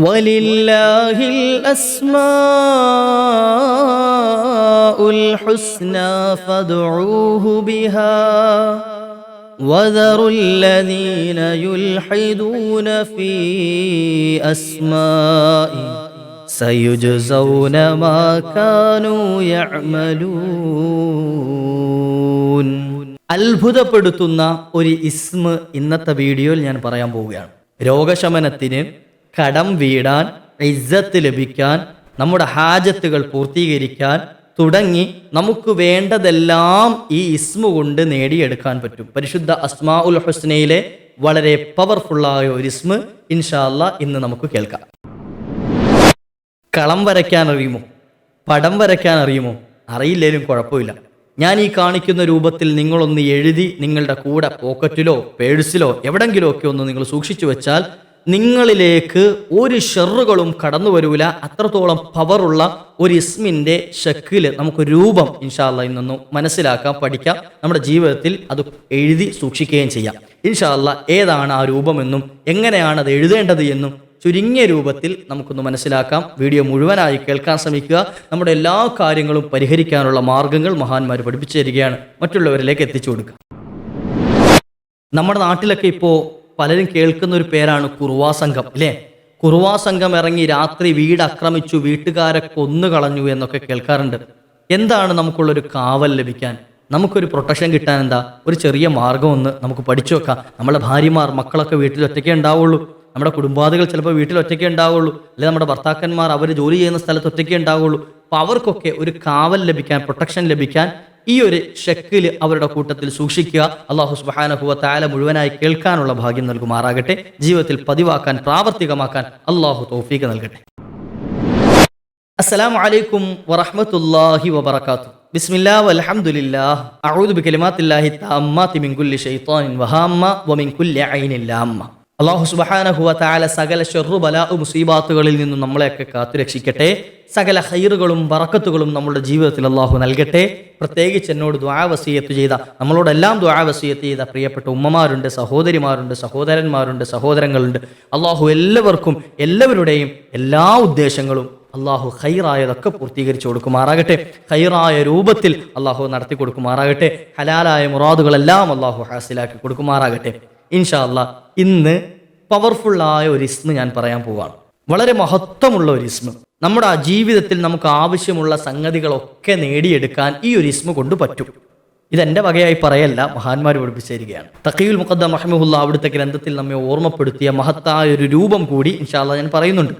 ولله الأسماء الحسنى فادعوه بها وذروا الذين يلحدون في أسمائه سيجزون ما كانوا يعملون അത്ഭുതപ്പെടുത്തുന്ന ഒരു ഇസ്മ ഇന്നത്തെ വീഡിയോയിൽ ഞാൻ പറയാൻ പോവുകയാണ് രോഗശമനത്തിന് കടം വീടാൻ ഇസ്സത്ത് ലഭിക്കാൻ നമ്മുടെ ഹാജത്തുകൾ പൂർത്തീകരിക്കാൻ തുടങ്ങി നമുക്ക് വേണ്ടതെല്ലാം ഈ ഇസ്മു കൊണ്ട് നേടിയെടുക്കാൻ പറ്റും. പരിശുദ്ധ അസ്മാ ഉൽ ഹുസ്നയിലെ വളരെ പവർഫുള്ളായ ഒരു ഇസ്മ ഇൻഷാല്ല ഇന്ന് നമുക്ക് കേൾക്കാം. കളം വരയ്ക്കാൻ അറിയുമോ? പടം വരയ്ക്കാൻ അറിയുമോ? അറിയില്ലേലും കുഴപ്പമില്ല. ഞാൻ ഈ കാണിക്കുന്ന രൂപത്തിൽ നിങ്ങളൊന്ന് എഴുതി നിങ്ങളുടെ കൂടെ പോക്കറ്റിലോ പേഴ്സിലോ എവിടെങ്കിലുമൊക്കെ ഒന്ന് നിങ്ങൾ സൂക്ഷിച്ചു വെച്ചാൽ നിങ്ങളിലേക്ക് ഒരു ഷെറുകളും കടന്നു വരൂല. അത്രത്തോളം പവറുള്ള ഒരു ഇസ്മിന്റെ ഷക്കിൽ നമുക്ക് രൂപം ഇൻഷാല്ല നിന്നും മനസ്സിലാക്കാം പഠിക്കാം. നമ്മുടെ ജീവിതത്തിൽ അത് എഴുതി സൂക്ഷിക്കുകയും ചെയ്യാം. ഇൻഷാല്ല ഏതാണ് ആ രൂപമെന്നും എങ്ങനെയാണ് അത് എഴുതേണ്ടത് എന്നും ചുരുങ്ങിയ രൂപത്തിൽ നമുക്കൊന്ന് മനസ്സിലാക്കാം. വീഡിയോ മുഴുവനായി കേൾക്കാൻ ശ്രമിക്കുക. നമ്മുടെ എല്ലാ കാര്യങ്ങളും പരിഹരിക്കാനുള്ള മാർഗങ്ങൾ മഹാന്മാർ പഠിപ്പിച്ചു തരികയാണ്. മറ്റുള്ളവരിലേക്ക് എത്തിച്ചു കൊടുക്കുക. നമ്മുടെ നാട്ടിലൊക്കെ ഇപ്പോൾ പലരും കേൾക്കുന്ന ഒരു പേരാണ് കുറുവാ സംഘം അല്ലേ? കുറുവാ സംഘം ഇറങ്ങി രാത്രി വീട് ആക്രമിച്ചു വീട്ടുകാരെ കൊന്നു കളഞ്ഞു എന്നൊക്കെ കേൾക്കാറുണ്ട്. എന്താണ് നമുക്കുള്ളൊരു കാവൽ ലഭിക്കാൻ? നമുക്കൊരു പ്രൊട്ടക്ഷൻ കിട്ടാൻ എന്താ? ഒരു ചെറിയ മാർഗം ഒന്ന് നമുക്ക് പഠിച്ചു വെക്കാം. നമ്മളെ ഭാര്യമാർ മക്കളൊക്കെ വീട്ടിൽ ഒറ്റയ്ക്കേ ഉണ്ടാവുള്ളൂ. നമ്മുടെ കുടുംബാദികൾ ചിലപ്പോൾ വീട്ടിൽ ഒറ്റയ്ക്കേ ഉണ്ടാവുള്ളൂ. അല്ലെങ്കിൽ നമ്മുടെ ഭർത്താക്കന്മാർ അവർ ജോലി ചെയ്യുന്ന സ്ഥലത്ത് ഒറ്റയ്ക്കേ ഉണ്ടാവുള്ളൂ. അപ്പോൾ അവർക്കൊക്കെ ഒരു കാവൽ ലഭിക്കാൻ പ്രൊട്ടക്ഷൻ ലഭിക്കാൻ ഈ ഒരു ഷെക്കിൽ അവരുടെ കൂട്ടത്തിൽ സൂക്ഷിക്കുക. അള്ളാഹു സുബാനഹുവ താല മുഴുവനായി കേൾക്കാനുള്ള ഭാഗ്യം നൽകുമാറാകട്ടെ. ജീവിതത്തിൽ പതിവാക്കാൻ പ്രാവർത്തികമാക്കാൻ അള്ളാഹു തോഫീക്ക് നൽകട്ടെ. അസ്സലാമു വലൈക്കും വറഹമത്തല്ലാഹി വബർക്കാത്തു ബിസ്മില്ലാ വൽഹംദുലില്ലാഹ്. അഊദു ബികലിമാത്തില്ലാഹി തമ്മാതി മിൻ കുല്ലി വഹാമ്മ വമിൻ കുല്ലി ഐനിൻ ലാമ്മ. അള്ളാഹു സുബ്ഹാനഹു വ തആല സകല ഷെറു ബലാഉ മുസീബാത്തുകളിൽ നിന്നും നമ്മളെയൊക്കെ കാത്തുരക്ഷിക്കട്ടെ. സകല ഹൈറുകളും വറക്കത്തുകളും നമ്മുടെ ജീവിതത്തിൽ അള്ളാഹു നൽകട്ടെ. പ്രത്യേകിച്ച് എന്നോട് ദ്വാവസീയത്ത് ചെയ്ത നമ്മളോടെല്ലാം ദ്വാവസീയത്ത് ചെയ്ത പ്രിയപ്പെട്ട ഉമ്മമാരുണ്ട് സഹോദരിമാരുണ്ട് സഹോദരന്മാരുണ്ട് സഹോദരങ്ങളുണ്ട്. അള്ളാഹു എല്ലാവർക്കും എല്ലാവരുടെയും എല്ലാ ഉദ്ദേശങ്ങളും അള്ളാഹു ഹൈറായതൊക്കെ പൂർത്തീകരിച്ചു കൊടുക്കുമാറാകട്ടെ. ഹൈറായ രൂപത്തിൽ അള്ളാഹു നടത്തി കൊടുക്കുമാറാകട്ടെ ഹലാലായ മുറാദുകളെല്ലാം അള്ളാഹു ഹാസിലാക്കി കൊടുക്കുമാറാകട്ടെ. ഇൻഷാ അല്ലാ ഇന്ന് പവർഫുള്ളായ ഒരു ഇസ്മ ഞാൻ പറയാൻ പോവാണ്. വളരെ മഹത്വമുള്ള ഒരു ഇസ്മ നമ്മുടെ ജീവിതത്തിൽ നമുക്ക് ആവശ്യമുള്ള സംഗതികളൊക്കെ നേടിയെടുക്കാൻ ഈ ഒരു ഇസ്മ കൊണ്ട് പറ്റും. ഇതെന്റെ വകയായി പറയല്ല മഹാന്മാർ പഠിപ്പിച്ചിരിക്കുകയാണ്. തക്കീൽ മുഖദ്ദ മഹമുല്ല അവിടുത്തെ ഗ്രന്ഥത്തിൽ നമ്മെ ഓർമ്മപ്പെടുത്തിയ മഹത്തായ ഒരു രൂപം കൂടി ഇൻഷാല്ല ഞാൻ പറയുന്നുണ്ട്.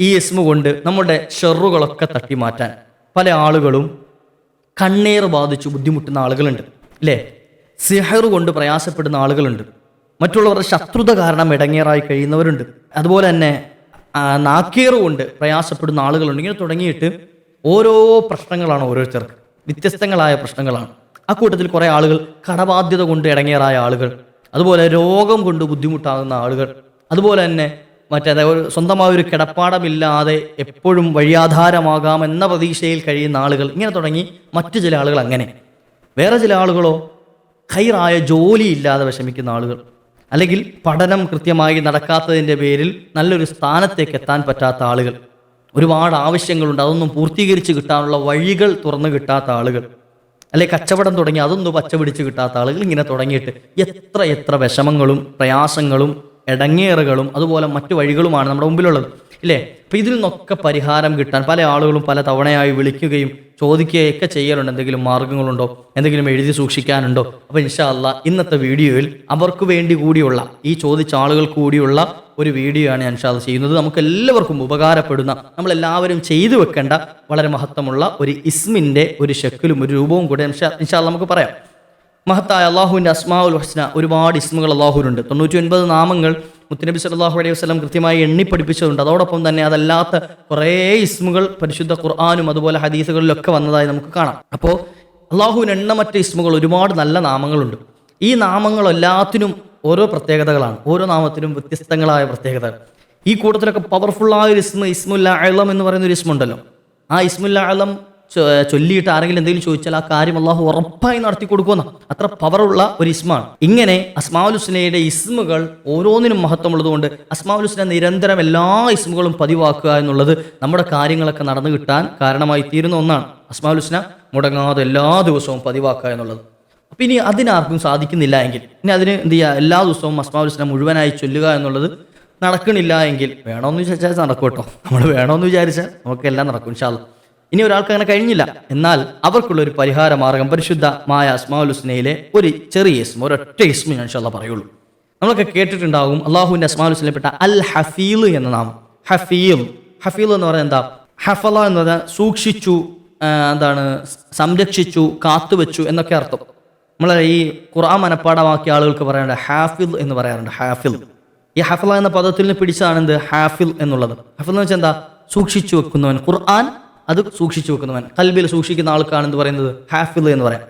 ഈ ഇസ്മ കൊണ്ട് നമ്മുടെ ഷെറുകളൊക്കെ തട്ടിമാറ്റാൻ. പല ആളുകളും കണ്ണീർ ബാധിച്ചു ബുദ്ധിമുട്ടുന്ന ആളുകളുണ്ട്. അല്ലേ സിഹർ കൊണ്ട് പ്രയാസപ്പെടുന്ന ആളുകളുണ്ട്. മറ്റുള്ളവരുടെ ശത്രുത കാരണം ഇടങ്ങേറായി കഴിയുന്നവരുണ്ട്. അതുപോലെ തന്നെ നാക്കേറുകൊണ്ട് നാക്കേറ് പ്രയാസപ്പെടുന്ന ആളുകളുണ്ട്. ഇങ്ങനെ തുടങ്ങിയിട്ട് ഓരോ പ്രശ്നങ്ങളാണ് ഓരോരുത്തർക്ക്. വ്യത്യസ്തങ്ങളായ പ്രശ്നങ്ങളാണ്. ആ കൂട്ടത്തിൽ കുറേ ആളുകൾ കടബാധ്യത കൊണ്ട് ഇടങ്ങേറായ ആളുകൾ. അതുപോലെ രോഗം കൊണ്ട് ബുദ്ധിമുട്ടാകുന്ന ആളുകൾ. അതുപോലെ തന്നെ മറ്റേ ഒരു സ്വന്തമായ ഒരു കിടപ്പാടമില്ലാതെ എപ്പോഴും വഴിയാധാരമാകാം എന്ന പ്രതീക്ഷയിൽ കഴിയുന്ന ആളുകൾ. ഇങ്ങനെ തുടങ്ങി മറ്റു ചില ആളുകൾ അങ്ങനെ. വേറെ ചില ആളുകളോ ഹൈറായ ജോലി ഇല്ലാതെ വിഷമിക്കുന്ന ആളുകൾ. അല്ലെങ്കിൽ പഠനം കൃത്യമായി നടക്കാത്തതിന്റെ പേരിൽ നല്ലൊരു സ്ഥാനത്തേക്ക് എത്താൻ പറ്റാത്ത ആളുകൾ. ഒരുപാട് ആവശ്യങ്ങളുണ്ട്. അതൊന്നും പൂർത്തീകരിച്ച് കിട്ടാനുള്ള വഴികൾ തുറന്നു കിട്ടാത്ത ആളുകൾ. അല്ലെ കച്ചവടം തുടങ്ങി അതൊന്നും പച്ച പിടിച്ച് കിട്ടാത്ത ആളുകൾ ഇങ്ങനെ തുടങ്ങിയിട്ട് എത്ര എത്ര വിഷമങ്ങളും പ്രയാസങ്ങളും ഇടങ്ങേറുകളും അതുപോലെ മറ്റു വഴികളുമാണ് നമ്മുടെ മുമ്പിലുള്ളത്. ഇല്ലേ? അപ്പൊ ഇതിൽ നിന്നൊക്കെ പരിഹാരം കിട്ടാൻ പല ആളുകളും പല തവണയായി വിളിക്കുകയും ചോദിക്കുകയൊക്കെ ചെയ്യലുണ്ട്. എന്തെങ്കിലും മാർഗങ്ങളുണ്ടോ? എന്തെങ്കിലും എഴുതി സൂക്ഷിക്കാനുണ്ടോ? അപ്പൊ ഇൻഷാ അല്ലാ ഇന്നത്തെ വീഡിയോയിൽ അവർക്ക് വേണ്ടി കൂടിയുള്ള ഈ ചോദിച്ച ആളുകൾക്ക് കൂടിയുള്ള ഒരു വീഡിയോ ആണ് ഞാൻ ഇൻഷാ അല്ലാ ചെയ്യുന്നത്. നമുക്ക് എല്ലാവർക്കും ഉപകാരപ്പെടുന്ന നമ്മളെല്ലാവരും ചെയ്തു വെക്കേണ്ട വളരെ മഹത്വമുള്ള ഒരു ഇസ്മിന്റെ ഒരു ഷെക്കിലും ഒരു രൂപവും കൂടെ ഇൻഷാ ഇൻഷാ നമുക്ക് പറയാം. മഹത്തായ അള്ളാഹുവിന്റെ അസ്മാഉൽ ഹസ്ന ഒരുപാട് ഇസ്മുകൾ അള്ളാഹുവിനുണ്ട് തൊണ്ണൂറ്റി ഒൻപത് നാമങ്ങൾ മുത്തനബി സല്ലല്ലാഹു അലൈഹി വസല്ലം കൃത്യമായി എണ്ണി പഠിപ്പിച്ചതുണ്ട്. അതോടൊപ്പം തന്നെ അതല്ലാത്ത കുറേ ഇസ്മുകൾ പരിശുദ്ധ ഖുർആാനും അതുപോലെ ഹദീസുകളിലൊക്കെ വന്നതായി നമുക്ക് കാണാം. അപ്പോൾ അള്ളാഹുവിന് എണ്ണമറ്റ ഇസ്മുകൾ ഒരുപാട് നല്ല നാമങ്ങളുണ്ട്. ഈ നാമങ്ങൾ എല്ലാത്തിനും ഓരോ പ്രത്യേകതകളാണ്. ഓരോ നാമത്തിനും വ്യത്യസ്തങ്ങളായ പ്രത്യേകതകൾ. ഈ കൂട്ടത്തിലൊക്കെ പവർഫുള്ളായ ഒരു ഇസ്മ ഇസ്മുല്ല അളം എന്ന് പറയുന്ന ഒരു ഇസ്മുണ്ടല്ലോ. ആ ഇസ്മുല്ല അളം ചൊല്ലിയിട്ട് ആരെങ്കിലും എന്തെങ്കിലും ചോദിച്ചാൽ ആ കാര്യം അള്ളാഹു ഉറപ്പായി നടത്തി കൊടുക്കുന്ന അത്ര പവറുള്ള ഒരു ഇസ്മാണ്. ഇങ്ങനെ അസ്മാവുലുസ്നയുടെ ഇസ്മുകൾ ഓരോന്നിനും മഹത്വമുള്ളതുകൊണ്ട് അസ്മാവുലുസ്ന നിരന്തരം എല്ലാ ഇസ്മുകളും പതിവാക്കുക എന്നുള്ളത് നമ്മുടെ കാര്യങ്ങളൊക്കെ നടന്നു കിട്ടാൻ കാരണമായി തീരുന്ന ഒന്നാണ്. അസ്മാവുലുസ്ന മുടങ്ങാതെ എല്ലാ ദിവസവും പതിവാക്കുക എന്നുള്ളത്. അപ്പം ഇനി അതിനാർക്കും സാധിക്കുന്നില്ല എങ്കിൽ ഇനി അതിന് എന്ത് ചെയ്യുക എല്ലാ ദിവസവും അസ്മാവുലുസ്ന മുഴുവനായി ചൊല്ലുക എന്നുള്ളത് നടക്കണില്ല എങ്കിൽ വേണമെന്ന് വിചാരിച്ചാൽ നടക്കും കേട്ടോ നമ്മൾ വേണമെന്ന് വിചാരിച്ചാൽ നമുക്കെല്ലാം നടക്കും ഇൻഷാല്ല ഇനി ഒരാൾക്ക് അങ്ങനെ കഴിഞ്ഞില്ല. എന്നാൽ അവർക്കുള്ള ഒരു പരിഹാര മാർഗം പരിശുദ്ധമായ അസ്മാഉൽ ഹുസ്നയിലെ ഒരു ചെറിയ ഇസ്മ ഒരൊറ്റ ഇസ്മ ഞാൻ ഇൻഷാല്ല പറയുള്ളൂ. നമ്മളൊക്കെ കേട്ടിട്ടുണ്ടാകും അള്ളാഹുവിന്റെ അസ്മാഉൽ ഹുസ്നയിൽപ്പെട്ട അൽ ഹഫീൽ എന്ന നാമം. ഹഫീൽ ഹഫീൽ എന്ന് പറയുന്നത് എന്താ? ഹഫല എന്ന് പറഞ്ഞാൽ സൂക്ഷിച്ചു എന്താണ് സംരക്ഷിച്ചു കാത്തുവെച്ചു എന്നൊക്കെ അർത്ഥം. നമ്മളെ ഈ ഖുർആൻ മനപ്പാടമാക്കിയ ആളുകൾക്ക് പറയാറുണ്ട് ഹാഫിൽ എന്ന് പറയാറുണ്ട് ഹാഫിൽ ഈ ഹഫല എന്ന പദത്തിൽ നിന്ന് പിടിച്ചതാണ് എന്ത്? ഹാഫിൽ എന്നുള്ളത്. ഹഫിൽ എന്ന് വെച്ചാൽ എന്താ? സൂക്ഷിച്ചു വെക്കുന്നവൻ. ഖുർആൻ അത് സൂക്ഷിച്ചു വെക്കുന്നവൻ കൽബിൽ സൂക്ഷിക്കുന്ന ആൾക്കാണ് എന്ന് പറയുന്നത് ഹാഫിൽ എന്ന് പറയാം.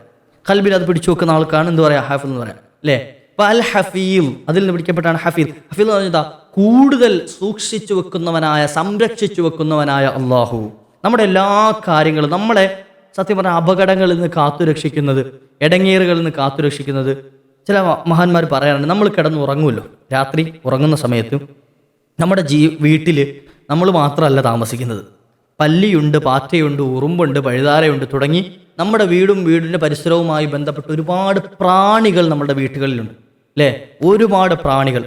കൽബിൽ അത് പിടിച്ചു വെക്കുന്ന ആൾക്കാണ് എന്ത് പറയാം ഹാഫിൽ എന്ന് പറയാം. അല്ലേ? അൽ ഹഫീൽ. അതിൽ നിന്ന് പിടിക്കപ്പെട്ടാണ് ഹഫീൽ ഹഫീൽ എന്ന് പറഞ്ഞാൽ കൂടുതൽ സൂക്ഷിച്ചു വെക്കുന്നവനായ സംരക്ഷിച്ചു വെക്കുന്നവനായ അള്ളാഹു നമ്മുടെ എല്ലാ കാര്യങ്ങളും നമ്മളെ സത്യം പറഞ്ഞ അപകടങ്ങളിൽ നിന്ന് കാത്തു രക്ഷിക്കുന്നത് ഇടങ്ങേറുകളിൽ നിന്ന് കാത്തു രക്ഷിക്കുന്നത് ചില മഹാന്മാർ പറയാറുണ്ട് നമ്മൾ കിടന്ന് ഉറങ്ങുമല്ലോ. രാത്രി ഉറങ്ങുന്ന സമയത്ത് നമ്മുടെ ജീ വീട്ടിൽ നമ്മൾ മാത്രമല്ല താമസിക്കുന്നത്. പല്ലിയുണ്ട് പാറ്റയുണ്ട് ഉറുമ്പുണ്ട് പഴുതാരയുണ്ട് തുടങ്ങി നമ്മുടെ വീടും വീടിന്റെ പരിസരവുമായി ബന്ധപ്പെട്ട് ഒരുപാട് പ്രാണികൾ നമ്മുടെ വീട്ടുകളിലുണ്ട് അല്ലേ? ഒരുപാട് പ്രാണികൾ.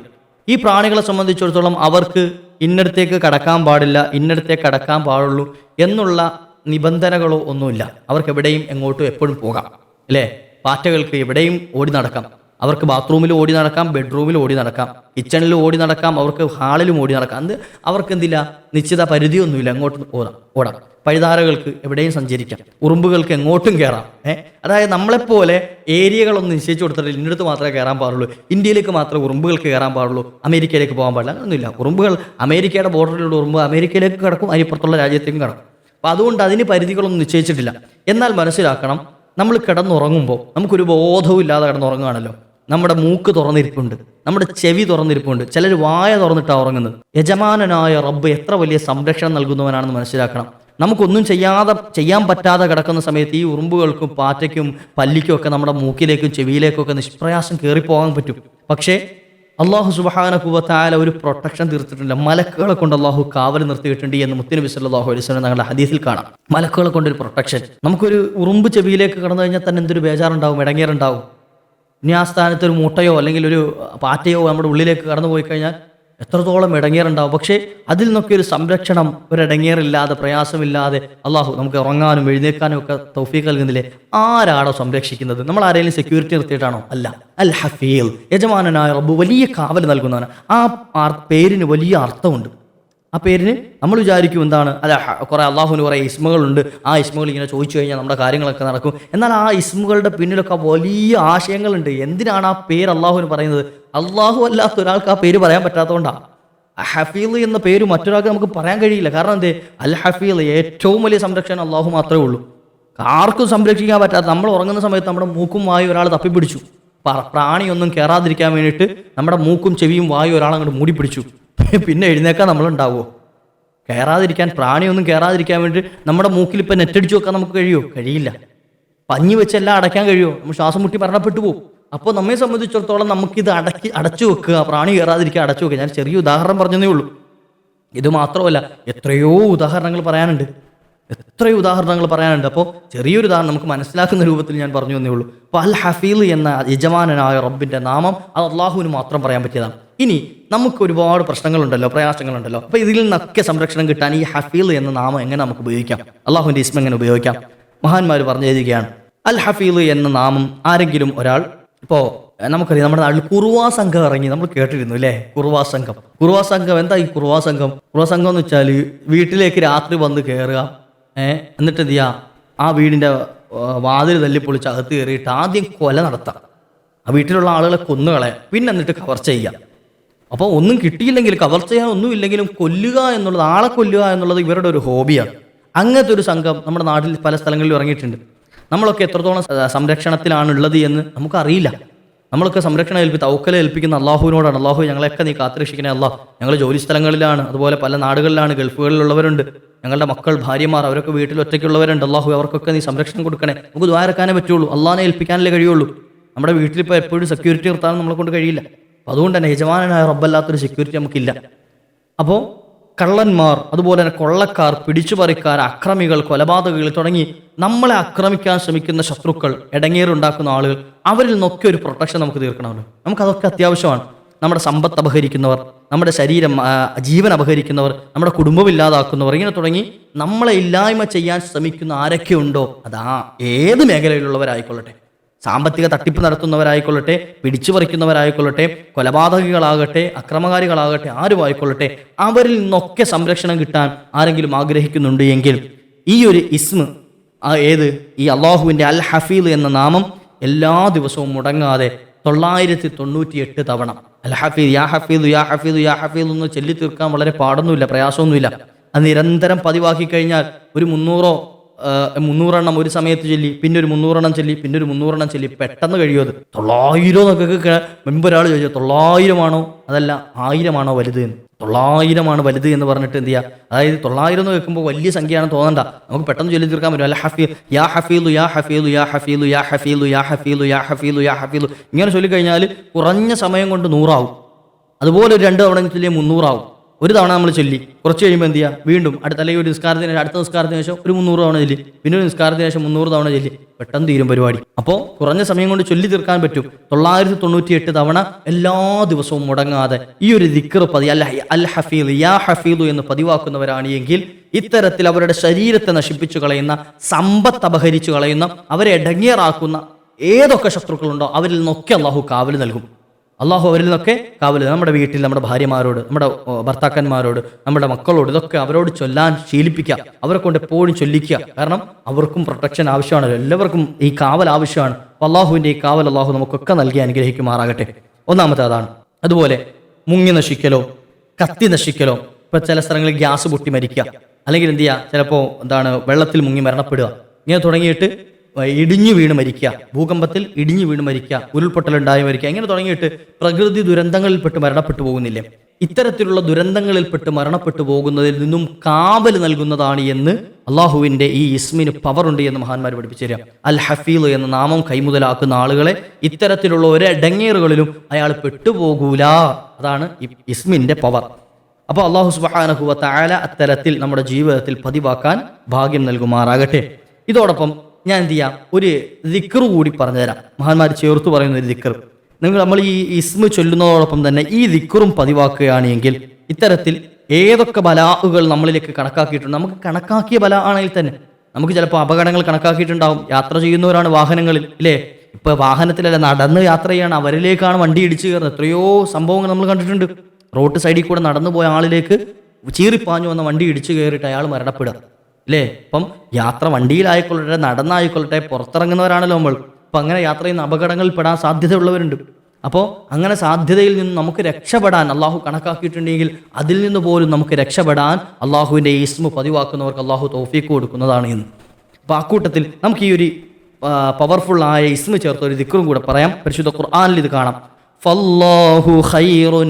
ഈ പ്രാണികളെ സംബന്ധിച്ചിടത്തോളം അവർക്ക് ഇന്നടത്തേക്ക് കടക്കാൻ പാടില്ല ഇന്നടത്തേക്ക് കടക്കാൻ പാടുള്ളൂ എന്നുള്ള നിബന്ധനകളോ ഒന്നുമില്ല. അവർക്ക് എവിടെയും എങ്ങോട്ടും എപ്പോഴും പോകാം അല്ലേ? പാറ്റകൾക്ക് എവിടെയും ഓടി നടക്കാം. അവർക്ക് ബാത്റൂമിൽ ഓടി നടക്കാം ബെഡ്റൂമിൽ ഓടി നടക്കാം കിച്ചണിൽ ഓടി നടക്കാം അവർക്ക് ഹാളിലും ഓടി നടക്കാം. അത് അവർക്ക് എന്തില്ല നിശ്ചിത പരിധിയൊന്നുമില്ല അങ്ങോട്ട് ഓടാം ഓടാം. പഴുതാരകൾക്ക് എവിടെയും സഞ്ചരിക്കാം. ഉറുമ്പുകൾക്ക് എങ്ങോട്ടും കയറാം ഏഹ് അതായത് നമ്മളെപ്പോലെ ഏരിയകളൊന്നും നിശ്ചയിച്ചു കൊടുത്തിട്ടില്ല. ഇന്നടുത്ത് മാത്രമേ കയറാൻ പാടുള്ളൂ. ഇന്ത്യയിലേക്ക് മാത്രമേ ഉറുമ്പുകൾക്ക് കയറാൻ പാടുള്ളൂ. അമേരിക്കയിലേക്ക് പോകാൻ പാടില്ല. ഒന്നുമില്ല ഉറുമ്പുകൾ അമേരിക്കയുടെ ബോർഡറിലുള്ള ഉറുമ്പ് അമേരിക്കയിലേക്ക് കിടക്കും അതിപ്പുറത്തുള്ള രാജ്യത്തേക്കും കിടക്കും. അപ്പം അതുകൊണ്ട് അതിന് പരിധികളൊന്നും നിശ്ചയിച്ചിട്ടില്ല. എന്നാൽ മനസ്സിലാക്കണം നമ്മൾ കിടന്നുറങ്ങുമ്പോൾ നമുക്കൊരു ബോധവും ഇല്ലാതെ കിടന്നുറങ്ങുകയാണല്ലോ. നമ്മുടെ മൂക്ക് തുറന്നിരിപ്പുണ്ട്. നമ്മുടെ ചെവി തുറന്നിരിപ്പുണ്ട്. ചിലർ വായ തുറന്നിട്ടാണ് ഉറങ്ങുന്നത്. യജമാനനായ റബ്ബ് എത്ര വലിയ സംരക്ഷണം നൽകുന്നവനാണെന്ന് മനസ്സിലാക്കണം. നമുക്കൊന്നും ചെയ്യാതെ ചെയ്യാൻ പറ്റാതെ കിടക്കുന്ന സമയത്ത് ഈ ഉറുമ്പുകൾക്കും പാറ്റയ്ക്കും പല്ലിക്കും ഒക്കെ നമ്മുടെ മൂക്കിലേക്കും ചെവിയിലേക്കും ഒക്കെ നിഷ്പ്രയാസം കയറിപ്പോകാൻ പറ്റും. പക്ഷേ അള്ളാഹു സുബഹാനക്കുവത്തായ ഒരു പ്രൊട്ടക്ഷൻ തീർത്തിട്ടുണ്ട്. മലക്കുകളെ കൊണ്ട് അള്ളാഹു കാവൽ നിർത്തിയിട്ടുണ്ട് എന്ന് മുത്തിന് ബിസ്ലാഹു അലൈസ്ലം ഞങ്ങളുടെ ഹദീസിൽ കാണാം. മലക്കുകളെ കൊണ്ട് ഒരു പ്രൊട്ടക്ഷൻ. നമുക്കൊരു ഉറുമ്പ് ചെവിയിലേക്ക് കടന്നു കഴിഞ്ഞാൽ തന്നെ എന്തൊരു ബേജാറുണ്ടാവും ഇടങ്ങേറുണ്ടാവും. ഇനി ആ സ്ഥാനത്ത് ഒരു മുട്ടയോ അല്ലെങ്കിൽ ഒരു പാറ്റയോ നമ്മുടെ ഉള്ളിലേക്ക് കടന്നു പോയി കഴിഞ്ഞാൽ എത്രത്തോളം ഇടങ്ങേറുണ്ടാവും. പക്ഷേ അതിൽ നിന്നൊക്കെ ഒരു സംരക്ഷണം ഒരു ഇടങ്ങേറില്ലാതെ പ്രയാസമില്ലാതെ അള്ളാഹു നമുക്ക് ഉറങ്ങാനും എഴുന്നേൽക്കാനും ഒക്കെ തൗഫീഖ് നൽകുന്നില്ലേ? ആരാണോ സംരക്ഷിക്കുന്നത്? നമ്മൾ ആരെങ്കിലും സെക്യൂരിറ്റി നിർത്തിയിട്ടാണോ? അല്ല. അൽ ഹഫീൽ യജമാനനായ റബ്ബ് വലിയ കാവൽ നൽകുന്നവനാണ്. ആ പേരിന് വലിയ അർത്ഥമുണ്ട്. ആ പേരിന് നമ്മൾ വിചാരിക്കും എന്താണ്? അല്ല കുറേ അള്ളാഹുവിന് കുറെ ഇസ്മുകളുണ്ട്. ആ ഇസ്മുകൾ ഇങ്ങനെ ചോദിച്ചു കഴിഞ്ഞാൽ നമ്മുടെ കാര്യങ്ങളൊക്കെ നടക്കും. എന്നാൽ ആ ഇസ്മുകളുടെ പിന്നിലൊക്കെ വലിയ ആശയങ്ങളുണ്ട്. എന്തിനാണ് ആ പേര് അള്ളാഹുവിന് പറയുന്നത്? അള്ളാഹു അല്ലാത്ത ഒരാൾക്ക് ആ പേര് പറയാൻ പറ്റാത്തതുകൊണ്ടാണ് ഹഫീൽ എന്ന പേര് മറ്റൊരാൾക്ക് നമുക്ക് പറയാൻ കഴിയില്ല. കാരണം എന്തേ? അൽ ഹഫീൽ ഏറ്റവും വലിയ സംരക്ഷണം അള്ളാഹു മാത്രമേ ഉള്ളൂ. ആർക്കും സംരക്ഷിക്കാൻ പറ്റാത്ത നമ്മൾ ഉറങ്ങുന്ന സമയത്ത് നമ്മുടെ മൂക്കും വായും ഒരാൾ തപ്പിപ്പിടിച്ചു. പ്രാണിയൊന്നും കയറാതിരിക്കാൻ വേണ്ടിയിട്ട് നമ്മുടെ മൂക്കും ചെവിയും വായും ഒരാൾ അങ്ങോട്ട് മൂടി പിടിച്ചു പിന്നെ എഴുന്നേക്കാൻ നമ്മളുണ്ടാവുമോ കയറാതിരിക്കാൻ പ്രാണിയൊന്നും കയറാതിരിക്കാൻ വേണ്ടി നമ്മുടെ മൂക്കിൽ ഇപ്പം നെറ്റടിച്ചു വെക്കാൻ നമുക്ക് കഴിയുമോ കഴിയില്ല. പഞ്ഞി വെച്ചെല്ലാം അടയ്ക്കാൻ കഴിയുമോ നമ്മൾ ശ്വാസം മുട്ടി മരണപ്പെട്ടു പോകും. അപ്പോൾ നമ്മെ സംബന്ധിച്ചിടത്തോളം നമുക്കിത് അടക്കി അടച്ചു വെക്കുക. പ്രാണി കയറാതിരിക്കുക അടച്ചു വെക്കുക. ഞാൻ ചെറിയ ഉദാഹരണം പറഞ്ഞതേ ഉള്ളൂ. ഇത് മാത്രമല്ല എത്രയോ ഉദാഹരണങ്ങൾ പറയാനുണ്ട്. എത്രയോ ഉദാഹരണങ്ങൾ പറയാനുണ്ട്. അപ്പോൾ ചെറിയൊരു ഉദാഹരണം നമുക്ക് മനസ്സിലാക്കുന്ന രൂപത്തിൽ ഞാൻ പറഞ്ഞു തന്നേ ഉള്ളൂ. അപ്പോൾ അൽ ഹഫീൽ എന്ന യജമാനനായ റബ്ബിന്റെ നാമം അത് അള്ളാഹുവിന് മാത്രം പറയാൻ പറ്റിയതാണ്. ഇനി നമുക്ക് ഒരുപാട് പ്രശ്നങ്ങളുണ്ടല്ലോ പ്രയാസങ്ങളുണ്ടല്ലോ. അപ്പോൾ ഇതിൽ നിന്നൊക്കെ സംരക്ഷണം കിട്ടാൻ ഈ ഹഫീൽ എന്ന നാമം എങ്ങനെ നമുക്ക് ഉപയോഗിക്കാം? അള്ളാഹുവിന്റെ ഇസ്മ എങ്ങനെ ഉപയോഗിക്കാം? മഹാന്മാർ പറഞ്ഞു തരികയാണ്. അൽ ഹഫീൽ എന്ന നാമം ആരെങ്കിലും ഒരാൾ ഇപ്പോൾ നമുക്കറിയാം നമ്മുടെ നാട്ടിൽ കുറുവാ സംഘം ഇറങ്ങി നമ്മൾ കേട്ടിരുന്നു അല്ലേ? കുറുവാ സംഘം. കുറുവാ സംഘം എന്താ ഈ കുറുവാ സംഘം? കുറുവാ സംഘം എന്ന് വെച്ചാൽ വീട്ടിലേക്ക് രാത്രി വന്ന് കയറുക എന്നിട്ട് എന്ത് ആ വീടിന്റെ വാതിൽ തല്ലിപ്പൊളിച്ച് അകത്ത് കയറിയിട്ട് ആദ്യം കൊല നടത്താം. ആ വീട്ടിലുള്ള ആളുകളെ കൊന്നുകളയാം പിന്നെ എന്നിട്ട് കവർച്ച ചെയ്യാം. അപ്പോൾ ഒന്നും കിട്ടിയില്ലെങ്കിൽ കവർ ചെയ്യാൻ ഒന്നും ഇല്ലെങ്കിലും കൊല്ലുക എന്നുള്ളത് ആളെ കൊല്ലുക എന്നുള്ളത് ഇവരുടെ ഒരു ഹോബിയാണ്. അങ്ങനത്തെ ഒരു സംഘം നമ്മുടെ നാട്ടിൽ പല സ്ഥലങ്ങളിലും ഇറങ്ങിയിട്ടുണ്ട്. നമ്മളൊക്കെ എത്രത്തോളം സംരക്ഷണത്തിലാണുള്ളത് എന്ന് നമുക്കറിയില്ല. നമ്മളൊക്കെ സംരക്ഷണം ഏൽപ്പി തൗക്കല ഏൽപ്പിക്കുന്ന അള്ളാഹുവിനോടാണ്. അള്ളാഹു ഞങ്ങളെയൊക്കെ നീ കാത്തുരക്ഷിക്കണേ അള്ളാഹ് ഞങ്ങൾ ജോലി സ്ഥലങ്ങളിലാണ് അതുപോലെ പല നാടുകളിലാണ് ഗൾഫുകളിലുള്ളവരുണ്ട്. ഞങ്ങളുടെ മക്കൾ ഭാര്യമാർ അവരൊക്കെ വീട്ടിൽ ഒറ്റയ്ക്കുള്ളവരുണ്ട്. അള്ളാഹു അവർക്കൊക്കെ നീ സംരക്ഷണം കൊടുക്കണേ. നമുക്ക് ദ്വാരക്കാനേ പറ്റുള്ളൂ. അള്ളാഹിനെ ഏൽപ്പിക്കാനല്ലേ കഴിയുള്ളൂ. നമ്മുടെ വീട്ടിലിപ്പോൾ എപ്പോഴും സെക്യൂരിറ്റി നിർത്താനും നമ്മളെ കൊണ്ട് കഴിയില്ല. അപ്പോൾ അതുകൊണ്ട് തന്നെ യജമാനായ റബ്ബല്ലാത്തൊരു സെക്യൂരിറ്റി നമുക്കില്ല. അപ്പോൾ കള്ളന്മാർ അതുപോലെ തന്നെ കൊള്ളക്കാർ പിടിച്ചുപറിക്കാർ അക്രമികൾ കൊലപാതകങ്ങൾ തുടങ്ങി നമ്മളെ ആക്രമിക്കാൻ ശ്രമിക്കുന്ന ശത്രുക്കൾ ഇടങ്ങേറുണ്ടാക്കുന്ന ആളുകൾ അവരിൽ നിന്നൊക്കെ ഒരു പ്രൊട്ടക്ഷൻ നമുക്ക് തീർക്കണമല്ലോ. നമുക്കതൊക്കെ അത്യാവശ്യമാണ്. നമ്മുടെ സമ്പത്ത് അപഹരിക്കുന്നവർ നമ്മുടെ ശരീരം ജീവൻ അപഹരിക്കുന്നവർ നമ്മുടെ കുടുംബം ഇല്ലാതാക്കുന്നവർ ഇങ്ങനെ തുടങ്ങി നമ്മളെ ഇല്ലായ്മ ചെയ്യാൻ ശ്രമിക്കുന്ന ആരൊക്കെ ഉണ്ടോ? അതാ ഏത് മേഖലയിലുള്ളവരായിക്കൊള്ളട്ടെ. സാമ്പത്തിക തട്ടിപ്പ് നടത്തുന്നവരായിക്കൊള്ളട്ടെ പിടിച്ചു പറിക്കുന്നവരായിക്കൊള്ളട്ടെ കൊലപാതകികളാകട്ടെ അക്രമകാരികളാകട്ടെ ആരുമായിക്കൊള്ളട്ടെ അവരിൽ നിന്നൊക്കെ സംരക്ഷണം കിട്ടാൻ ആരെങ്കിലും ആഗ്രഹിക്കുന്നുണ്ട് എങ്കിൽ ഈ ഒരു ഇസ്മ ഏത്? ഈ അള്ളാഹുവിന്റെ അൽ ഹഫീദ് എന്ന നാമം എല്ലാ ദിവസവും മുടങ്ങാതെ തൊള്ളായിരത്തി തൊണ്ണൂറ്റി എട്ട് തവണ. അൽ ഹഫീദ് യാ ഹഫീദ് യാ ഹഫീദ് യാ ഹഫീദ് എന്ന് ചൊല്ലി തീർക്കാൻ വളരെ പാടൊന്നുമില്ല പ്രയാസമൊന്നുമില്ല. അത് നിരന്തരം പതിവാക്കി കഴിഞ്ഞാൽ ഒരു മുന്നൂറോ മുന്നൂറെണ്ണം ഒരു സമയത്ത് ചൊല്ലി പിന്നെ ഒരു മുന്നൂറെണ്ണം ചൊല്ലി പിന്നെ ഒരു മുന്നൂറെണ്ണം ചൊല്ലി പെട്ടെന്ന് കഴിയുമത് തൊള്ളായിരം എന്നൊക്കെ മുൻപ് ഒരാൾ ചോദിച്ചു തൊള്ളായിരമാണോ? അതല്ല ആയിരമാണോ വലുത് എന്ന്. തൊള്ളായിരമാണ് വലുത് എന്ന് പറഞ്ഞിട്ട് എന്ത് ചെയ്യുക അതായത് തൊള്ളായിരം എന്ന് വെക്കുമ്പോൾ വലിയ സംഖ്യയാണെന്ന് തോന്നണ്ട. നമുക്ക് പെട്ടെന്ന് ചൊല്ലി തീർക്കാൻ പറ്റും. അല്ല ഹഫീ യാ ഹഫീലു യാ ഹഫീലു യാ ഹഫീലു യാ ഹഫീലു യാ ഹഫീലു യാ ഹഫീലു യാ ഹഫീലു ഇങ്ങനെ ചൊല്ലിക്കഴിഞ്ഞാൽ കുറഞ്ഞ സമയം കൊണ്ട് നൂറാവും. അതുപോലെ രണ്ട് തവണ ചൊല്ലിയാൽ മുന്നൂറാവും. ഒരു തവണ നമ്മൾ ചൊല്ലി. കുറച്ച് കഴിയുമ്പോൾ എന്ത് ചെയ്യുക വീണ്ടും അടുത്ത അല്ലെങ്കിൽ ഒരു നിസ്കാരത്തിന് അടുത്ത നിസ്കാരത്തിന് ശേഷം ഒരു മുന്നൂറ് തവണ ചൊല്ലി. പിന്നെ ഒരു നിസ്കാരത്തിന് ശേഷം മുന്നൂറ് തവണ ചൊല്ലി. പെട്ടെന്ന് തീരും പരിപാടി. അപ്പോൾ കുറഞ്ഞ സമയം കൊണ്ട് ചൊല്ലി തീർക്കാൻ പറ്റും. തൊള്ളായിരത്തി തൊണ്ണൂറ്റി എട്ട് തവണ എല്ലാ ദിവസവും മുടങ്ങാതെ ഈ ഒരു ദിക്കർ പതി അൽ അൽ ഹഫീൽ യാ ഹഫീദു എന്ന് പതിവാക്കുന്നവരാണ് എങ്കിൽ ഇത്തരത്തിൽ അവരുടെ ശരീരത്തെ നശിപ്പിച്ചു കളയുന്ന സമ്പത്ത് അപഹരിച്ചു കളയുന്ന അവരെ ഇടങ്ങിയറാക്കുന്ന ഏതൊക്കെ ശത്രുക്കളുണ്ടോ അവരിൽ നിന്നൊക്കെ അള്ളാഹു കാവൽ നൽകും. അള്ളാഹു അവരിൽ നിന്നൊക്കെ കാവൽ നമ്മുടെ വീട്ടിൽ നമ്മുടെ ഭാര്യമാരോട് നമ്മുടെ ഭർത്താക്കന്മാരോട് നമ്മുടെ മക്കളോട് ഇതൊക്കെ അവരോട് ചൊല്ലാൻ ശീലിപ്പിക്കുക. അവരെ കൊണ്ട് എപ്പോഴും ചൊല്ലിക്കുക. കാരണം അവർക്കും പ്രൊട്ടക്ഷൻ ആവശ്യമാണ്. എല്ലാവർക്കും ഈ കാവൽ ആവശ്യമാണ്. അള്ളാഹുവിന്റെ ഈ കാവൽ അള്ളാഹു നമുക്കൊക്കെ നൽകി അനുഗ്രഹിക്കുമാറാകട്ടെ. ഒന്നാമത്തെ അതാണ്. അതുപോലെ മുങ്ങി നശിക്കലോ കത്തി നശിക്കലോ ഇപ്പൊ ചില സ്ഥലങ്ങളിൽ ഗ്യാസ് പൊട്ടി മരിക്കുക. അല്ലെങ്കിൽ എന്ത് ചെയ്യുക? ചിലപ്പോൾ എന്താണ് വെള്ളത്തിൽ മുങ്ങി മരണപ്പെടുക. ഇങ്ങനെ തുടങ്ങിയിട്ട് ഇടിഞ്ഞു വീണ് മരിക്കുക. ഭൂകമ്പത്തിൽ ഇടിഞ്ഞു വീണ് മരിക്കുക. ഉരുൾപൊട്ടലുണ്ടായി മരിക്കുക. ഇങ്ങനെ തുടങ്ങിയിട്ട് പ്രകൃതി ദുരന്തങ്ങളിൽപ്പെട്ട് മരണപ്പെട്ടു പോകുന്നില്ലേ. ഇത്തരത്തിലുള്ള ദുരന്തങ്ങളിൽപ്പെട്ട് മരണപ്പെട്ടു പോകുന്നതിൽ നിന്നും കാവൽ നൽകുന്നതാണ് എന്ന് അള്ളാഹുവിന്റെ ഈ ഇസ്മിന് പവറുണ്ട് എന്ന് മഹാന്മാർ പഠിപ്പിച്ചു തരാം. അൽ ഹഫീൽ എന്ന നാമം കൈമുതലാക്കുന്ന ആളുകളെ ഇത്തരത്തിലുള്ള ഒരടങ്ങേറുകളിലും അയാൾ പെട്ടുപോകൂല. അതാണ് ഈ ഇസ്മിന്റെ പവർ അപ്പോൾ അള്ളാഹു സുബാനഹുവ താല അത്തരത്തിൽ നമ്മുടെ ജീവിതത്തിൽ പതിവാക്കാൻ ഭാഗ്യം നൽകുമാറാകട്ടെ. ഇതോടൊപ്പം ഞാൻ എന്ത് ചെയ്യാം? ഒരു ദിക്കർ കൂടി പറഞ്ഞുതരാം. മഹാന്മാർ ചേർത്ത് പറയുന്ന ഒരു ദിക്കർ നിങ്ങൾ നമ്മൾ ഈ ഇസ്മ ചൊല്ലുന്നതോടൊപ്പം തന്നെ ഈ ദിക്കറും പതിവാക്കുകയാണ് എങ്കിൽ ഇത്തരത്തിൽ ഏതൊക്കെ ബലാഹുകൾ നമ്മളിലേക്ക് കണക്കാക്കിയിട്ടുണ്ട്? നമുക്ക് കണക്കാക്കിയ ബല ആണെങ്കിൽ തന്നെ. നമുക്ക് ചിലപ്പോൾ അപകടങ്ങൾ കണക്കാക്കിയിട്ടുണ്ടാവും. യാത്ര ചെയ്യുന്നവരാണ് വാഹനങ്ങളിൽ ഇല്ലേ? ഇപ്പൊ വാഹനത്തിലല്ല നടന്ന് യാത്ര ചെയ്യാണ്. അവരിലേക്കാണ് വണ്ടി ഇടിച്ചു കയറുന്നത്. എത്രയോ സംഭവങ്ങൾ നമ്മൾ കണ്ടിട്ടുണ്ട്. റോഡ് സൈഡിൽ കൂടെ നടന്നു പോയ ആളിലേക്ക് ചീറിപ്പാഞ്ഞു വന്ന വണ്ടി ഇടിച്ചു കയറിയിട്ട് അയാൾ മരണപ്പെടുക. അല്ലേ ഇപ്പം യാത്ര വണ്ടിയിലായിക്കൊള്ളട്ടെ നടന്നായിക്കൊള്ളട്ടെ പുറത്തിറങ്ങുന്നവരാണല്ലോ നമ്മൾ. അപ്പം അങ്ങനെ യാത്ര ചെയ്യുന്ന അപകടങ്ങളിൽ പെടാൻ സാധ്യതയുള്ളവരുണ്ട്. അപ്പോൾ അങ്ങനെ സാധ്യതയിൽ നിന്ന് നമുക്ക് രക്ഷപ്പെടാൻ അള്ളാഹു കണക്കാക്കിയിട്ടുണ്ടെങ്കിൽ അതിൽ നിന്ന് പോലും നമുക്ക് രക്ഷപ്പെടാൻ അള്ളാഹുവിന്റെ ഈസ്മു പതിവാക്കുന്നവർക്ക് അള്ളാഹു തോഫീക്ക് കൊടുക്കുന്നതാണ് എന്ന് അപ്പോൾ ആ കൂട്ടത്തിൽ നമുക്ക് ഈ ഒരു പവർഫുൾ ആയ ഇസ്മ ചേർത്ത ഒരു ദിക്കറും കൂടെ പറയാം. പരിശുദ്ധ ഖുർആാനിൽ ഇത് കാണാം. ഫല്ലാഹു ഖൈറുൻ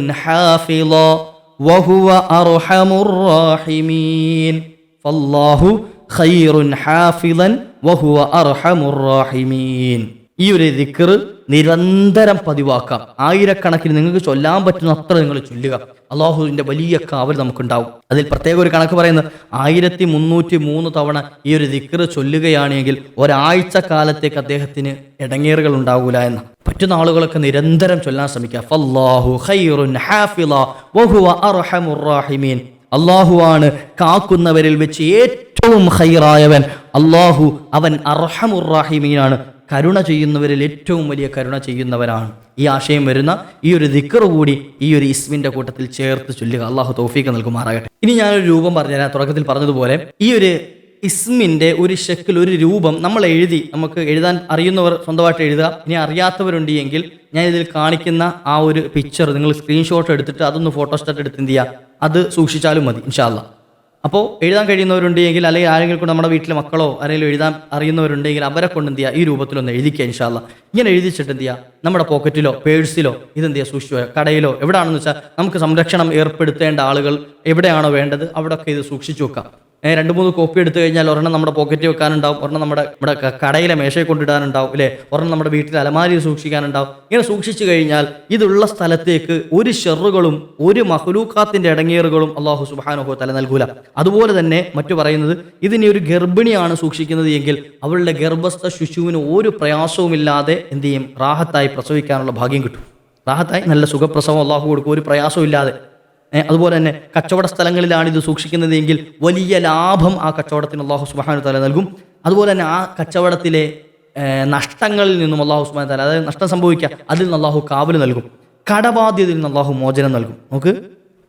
ഫല്ലാഹു ഖൈറുൻ ഹാഫിളൻ വഹുവ അർഹമുർ റഹീമീൻ. ഈ ഒരു ദിക്കർ നിരന്തരം പതിവാക്കാം ആയിരക്കണക്കിന് നിങ്ങൾക്ക് ചൊല്ലാൻ പറ്റുന്ന അത്ര നിങ്ങൾ ചൊല്ലുക. അള്ളാഹുവിന്റെ വലിയ കാവൽ നമുക്കുണ്ടാവും. അതിൽ പ്രത്യേക ഒരു കണക്ക് പറയുന്നത് ആയിരത്തി മുന്നൂറ്റി മൂന്ന് തവണ ഈ ഒരു ദിക്കർ ചൊല്ലുകയാണെങ്കിൽ ഒരാഴ്ച കാലത്തേക്ക് അദ്ദേഹത്തിന് ഇടങ്ങേറുകൾ ഉണ്ടാവൂല എന്ന്. പറ്റുന്ന ആളുകളൊക്കെ നിരന്തരം ചൊല്ലാൻ ശ്രമിക്കുക. ഫല്ലാഹു ഖൈറുൻ ഹാഫിള വഹുവ അർഹമുർ റാഹിമീൻ. അള്ളാഹുവാണ് കാക്കുന്നവരിൽ വെച്ച് ഏറ്റവും ഹൈറായവൻ അള്ളാഹു അവൻ അർഹമുറാഹിമീനാണ് കരുണ ചെയ്യുന്നവരിൽ ഏറ്റവും വലിയ കരുണ ചെയ്യുന്നവരാണ് ഈ ആശയം വരുന്ന ഈ ഒരു ദിക്കർ കൂടി ഈ ഒരു ഇസ്മിന്റെ കൂട്ടത്തിൽ ചേർത്ത് ചൊല്ലുക. അള്ളാഹു തോഫീക്ക് നൽകുമാറാകട്ടെ. ഇനി ഞാനൊരു രൂപം പറഞ്ഞുതരാം. തുടക്കത്തിൽ പറഞ്ഞതുപോലെ ഈ ഒരു ഇസ്മിന്റെ ഒരു ഷെക്കിൽ ഒരു രൂപം നമ്മൾ എഴുതി നമുക്ക് എഴുതാൻ അറിയുന്നവർ സ്വന്തമായിട്ട് എഴുതുക. ഇനി അറിയാത്തവരുണ്ട് എങ്കിൽ ഞാൻ ഇതിൽ കാണിക്കുന്ന ആ ഒരു പിക്ചർ നിങ്ങൾ സ്ക്രീൻഷോട്ട് എടുത്തിട്ട് അതൊന്ന് ഫോട്ടോസ്റ്റാറ്റ് എടുത്ത് എന്ത് ചെയ്യുക? അത് സൂക്ഷിച്ചാലും മതി ഇൻഷാല്ല അപ്പോൾ എഴുതാൻ കഴിയുന്നവരുണ്ട് എങ്കിൽ അല്ലെങ്കിൽ ആരെങ്കിലും കൊണ്ട് നമ്മുടെ വീട്ടിലെ മക്കളോ ആരെങ്കിലും എഴുതാൻ അറിയുന്നവരുണ്ടെങ്കിൽ അവരെ കൊണ്ട് എന്ത് ചെയ്യുക? ഈ രൂപത്തിലൊന്ന് എഴുതിക്കുക ഇൻഷാല്ല ഇങ്ങനെ എഴുതിച്ചിട്ട് എന്ത് ചെയ്യുക? നമ്മുടെ പോക്കറ്റിലോ പേഴ്സിലോ ഇതെന്ത് ചെയ്യുക? സൂക്ഷിച്ചു വെക്കുക. കടയിലോ എവിടെയാണെന്ന് വെച്ചാൽ നമുക്ക് സംരക്ഷണം ഏർപ്പെടുത്തേണ്ട ആളുകൾ എവിടെയാണോ വേണ്ടത് അവിടെയൊക്കെ ഇത് സൂക്ഷിച്ചു വെക്കാം രണ്ട് മൂന്ന് കോപ്പി എടുത്തു കഴിഞ്ഞാൽ ഒരെണ്ണം നമ്മുടെ പോക്കറ്റിൽ വെക്കാനുണ്ടാവും ഒരെണ്ണം നമ്മുടെ നമ്മുടെ കടയിലെ മേശയിൽ കൊണ്ടിടാനുണ്ടാവും അല്ലേ ഒരെണ്ണം നമ്മുടെ വീട്ടിൽ അലമാരിയിൽ സൂക്ഷിക്കാനുണ്ടാവും. ഇങ്ങനെ സൂക്ഷിച്ചു കഴിഞ്ഞാൽ ഇതുള്ള സ്ഥലത്തേക്ക് ഒരു ഷെറുകളും ഒരു മഹലൂക്കാത്തിന്റെ ഇടങ്ങേറുകളും അള്ളാഹു സുബാനുഹോ തല നൽകൂല. അതുപോലെ തന്നെ മറ്റു പറയുന്നത് ഇതിനെ ഒരു ഗർഭിണിയാണ് സൂക്ഷിക്കുന്നത് എങ്കിൽ അവളുടെ ഗർഭസ്ഥ ശിശുവിന് ഒരു പ്രയാസവുമില്ലാതെ എന്ത് ചെയ്യും? റാഹത്തായി പ്രസവിക്കാനുള്ള ഭാഗ്യം കിട്ടും. റാഹത്തായി നല്ല സുഖപ്രസവം അള്ളാഹു കൊടുക്കും ഒരു പ്രയാസവും ഇല്ലാതെ അതുപോലെ തന്നെ കച്ചവട സ്ഥലങ്ങളിലാണ് ഇത് സൂക്ഷിക്കുന്നതെങ്കിൽ വലിയ ലാഭം ആ കച്ചവടത്തിന് അള്ളാഹു സുബാനു തല നൽകും. അതുപോലെ തന്നെ ആ കച്ചവടത്തിലെ നഷ്ടങ്ങളിൽ നിന്നും അള്ളാഹു സുബാൻ തല അതായത് നഷ്ടം സംഭവിക്കുക അതിൽ നിന്ന് അള്ളാഹു കാവൽ നൽകും. കടബാധ്യതയിൽ നിന്ന് അള്ളാഹു മോചനം നൽകും. നമുക്ക്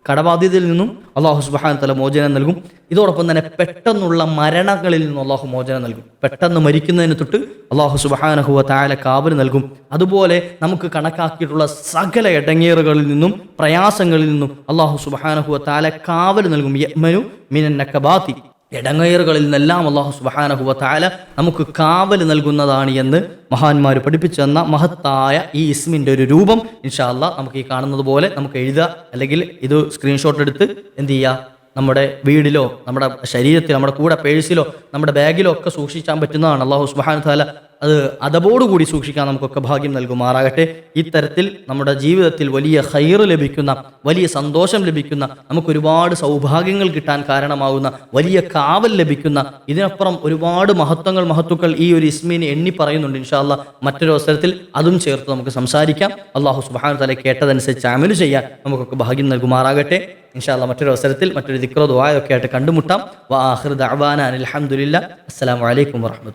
കടബാധ്യതയിൽ നിന്നും അള്ളാഹു സുബാൻ തല മോചനം നൽകും. ഇതോടൊപ്പം തന്നെ പെട്ടെന്നുള്ള മരണങ്ങളിൽ നിന്നും അള്ളാഹു മോചനം നൽകും. പെട്ടെന്ന് മരിക്കുന്നതിന് തൊട്ട് അള്ളാഹു സുബാനഹുവ താല കാവൽ നൽകും. അതുപോലെ നമുക്ക് കണക്കാക്കിയിട്ടുള്ള സകല ഇടങ്ങേറുകളിൽ നിന്നും പ്രയാസങ്ങളിൽ നിന്നും അള്ളാഹു സുബാനഹുവ താല കാവൽ നൽകും. യമനു മിനന്നക്കബാത്തി ഇടങ്ങേറുകളിൽ നിന്നെല്ലാം അള്ളാഹു സുബഹാനഹുവ താല നമുക്ക് കാവൽ നൽകുന്നതാണ് എന്ന് മഹാന്മാർ പഠിപ്പിച്ചു തന്ന മഹത്തായ ഈ ഇസ്മിന്റെ ഒരു രൂപം ഇൻഷാ അല്ലാ നമുക്ക് ഈ കാണുന്നത് പോലെ നമുക്ക് എഴുതുക. അല്ലെങ്കിൽ ഇത് സ്ക്രീൻഷോട്ട് എടുത്ത് എന്ത് ചെയ്യുക? നമ്മുടെ വീടിലോ നമ്മുടെ ശരീരത്തിലോ നമ്മുടെ കൂടെ പേഴ്സിലോ നമ്മുടെ ബാഗിലോ ഒക്കെ സൂക്ഷിക്കാൻ പറ്റുന്നതാണ് അള്ളാഹു സുബാന താല അത് അതബോടുകൂടി സൂക്ഷിക്കാൻ നമുക്കൊക്കെ ഭാഗ്യം നൽകുമാറാകട്ടെ. ഇത്തരത്തിൽ നമ്മുടെ ജീവിതത്തിൽ വലിയ ഹൈറ് ലഭിക്കുന്ന വലിയ സന്തോഷം ലഭിക്കുന്ന നമുക്ക് ഒരുപാട് സൗഭാഗ്യങ്ങൾ കിട്ടാൻ കാരണമാകുന്ന വലിയ കാവൽ ലഭിക്കുന്ന ഇതിനപ്പുറം ഒരുപാട് മഹത്വങ്ങൾ മഹത്വക്കൾ ഈ ഒരു ഇസ്മീനെ എണ്ണി പറയുന്നുണ്ട് ഇൻഷാല്ല മറ്റൊരു അവസരത്തിൽ അതും ചേർത്ത് നമുക്ക് സംസാരിക്കാം. അള്ളാഹു സുബാന തല കേട്ടതനുസരിച്ച് അമൽ ചെയ്യാൻ നമുക്കൊക്കെ ഭാഗ്യം നൽകുമാറാകട്ടെ. ഇൻഷാല്ല മറ്റൊരു അവസരത്തിൽ മറ്റൊരു ദിക്രോ ദുആയൊക്കെ ആയിട്ട് കണ്ടുമുട്ടാം. വാഹൃദ് അവാന അലഹമുല്ല അസ്സലാമു അലൈക്കും വറഹമത്തുള്ള